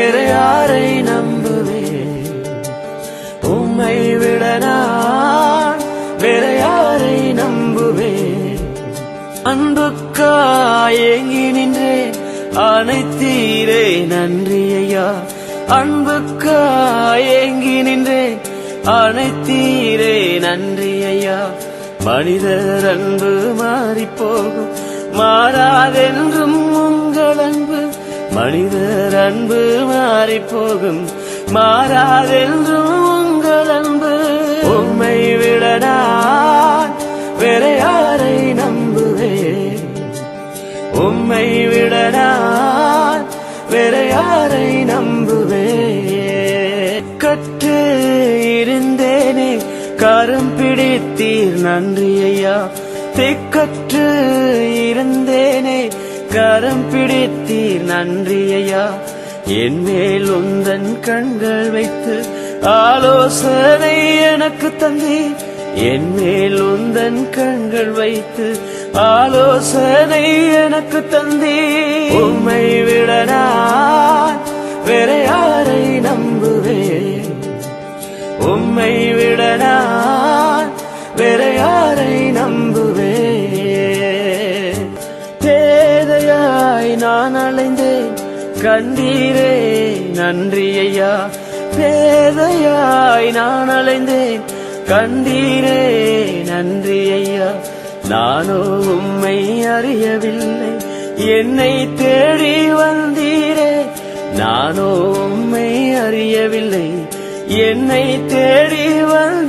வேற யாரை நம்புவேன்? உம்மை விட நான் வேற யாரை நம்புவேன்? அன்புக்காயங்கி நின்றேன் அனைத்தீரே நன்றி ஐயா அன்புக்காய் நின்றேன் அனைத்தீரே நன்றி ஐயா மனிதர் அன்பு மாறிப்போகும் மாறாதென்றும் மனிதர் அன்பு மாறி போகும் மாறாதென்றும் உங்கள் அன்பு உண்மை விட வேற யாரை நம்புவேன்? உண்மை விட வேற யாரை நம்புவேன்? கற்று இருந்தேனே கரம் பிடித்தீர் நன்றி ஐயா திக்கற்று இருந்தேனே கரம் பிடித்தீர் நன்றி என் மேல் உந்தன் கண்கள் வைத்து ஆலோசனை எனக்கு தந்தீர் என் மேல் உந்தன் கண்கள் வைத்து ஆலோசனை எனக்கு தந்தீர் உம்மை விட நான் வேற யாரை நம்புவேன்? உம்மை விட நான் நான் அலைந்தேன். கண்டீரே நன்றி ஐயா. பேதையாய் நான் அலைந்தேன். கண்டீரே நன்றி ஐயா. நானோ உம்மை அறியவில்லை. என்னை தேடி வந்தீரே. நானோ உம்மை அறியவில்லை. என்னை தேடி வந்த